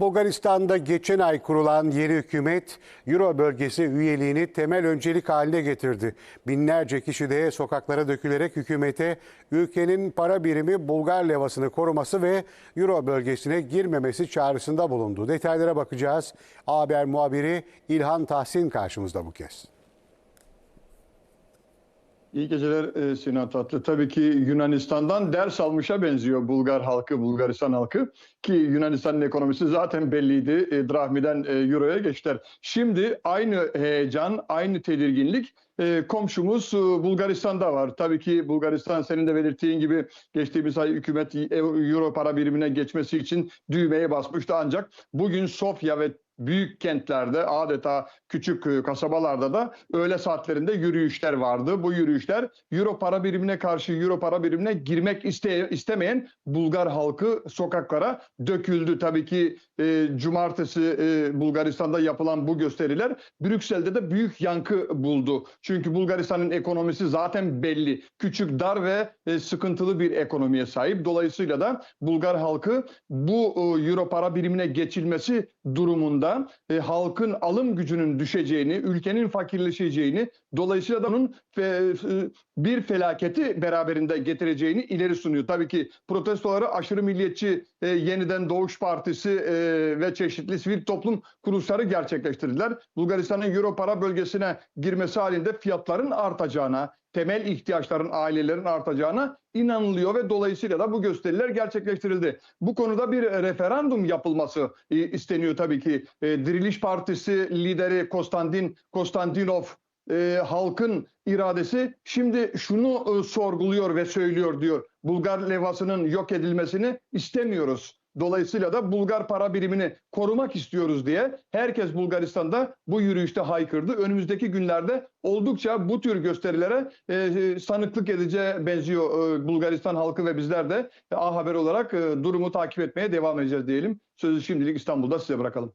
Bulgaristan'da geçen ay kurulan yeni hükümet Euro bölgesi üyeliğini temel öncelik haline getirdi. Binlerce kişi de sokaklara dökülerek hükümete ülkenin para birimi Bulgar levasını koruması ve Euro bölgesine girmemesi çağrısında bulundu. Detaylara bakacağız. Haber muhabiri İlhan Tahsin karşımızda bu kez. İyi geceler e, Sinan Tatlı. Tabii ki Yunanistan'dan ders almışa benziyor Bulgar halkı, Bulgaristan halkı. Ki Yunanistan'ın ekonomisi zaten belliydi. E, Drahmiden e, Euro'ya geçtiler. Şimdi aynı heyecan, aynı tedirginlik komşumuz Bulgaristan'da var. Tabii ki Bulgaristan senin de belirttiğin gibi geçtiğimiz ay hükümet Euro para birimine geçmesi için düğmeye basmıştı. Ancak bugün Sofya ve büyük kentlerde adeta küçük e, kasabalarda da öğle saatlerinde yürüyüşler vardı. Bu yürüyüşler Euro para birimine karşı Euro para birimine girmek iste, istemeyen Bulgar halkı sokaklara döküldü. Tabii ki e, cumartesi e, Bulgaristan'da yapılan bu gösteriler Brüksel'de de büyük yankı buldu. Çünkü Bulgaristan'ın ekonomisi zaten belli. Küçük, dar ve e, sıkıntılı bir ekonomiye sahip. Dolayısıyla da Bulgar halkı bu e, Euro para birimine geçilmesi durumunda e, halkın alım gücünün düşeceğini, ülkenin fakirleşeceğini, dolayısıyla da onun fe, e, bir felaketi beraberinde getireceğini ileri sunuyor. Tabii ki protestoları aşırı milliyetçi e, yeniden Doğuş Partisi e, ve çeşitli sivil toplum kuruluşları gerçekleştirdiler. Bulgaristan'ın Euro para bölgesine girmesi halinde fiyatların artacağına, temel ihtiyaçların ailelerin artacağına inanılıyor ve dolayısıyla da bu gösteriler gerçekleştirildi. Bu konuda bir referandum yapılması e, isteniyor tabii ki. E, Diriliş Partisi lideri Konstantin Konstantinov e, halkın iradesi şimdi şunu e, sorguluyor ve söylüyor diyor. Bulgar levasının yok edilmesini istemiyoruz. Dolayısıyla da Bulgar para birimini korumak istiyoruz diye herkes Bulgaristan'da bu yürüyüşte haykırdı. Önümüzdeki günlerde oldukça bu tür gösterilere e, sanıklık edeceğe benziyor e, Bulgaristan halkı ve bizler de A Haber olarak e, durumu takip etmeye devam edeceğiz diyelim. Sözü şimdilik İstanbul'da size bırakalım.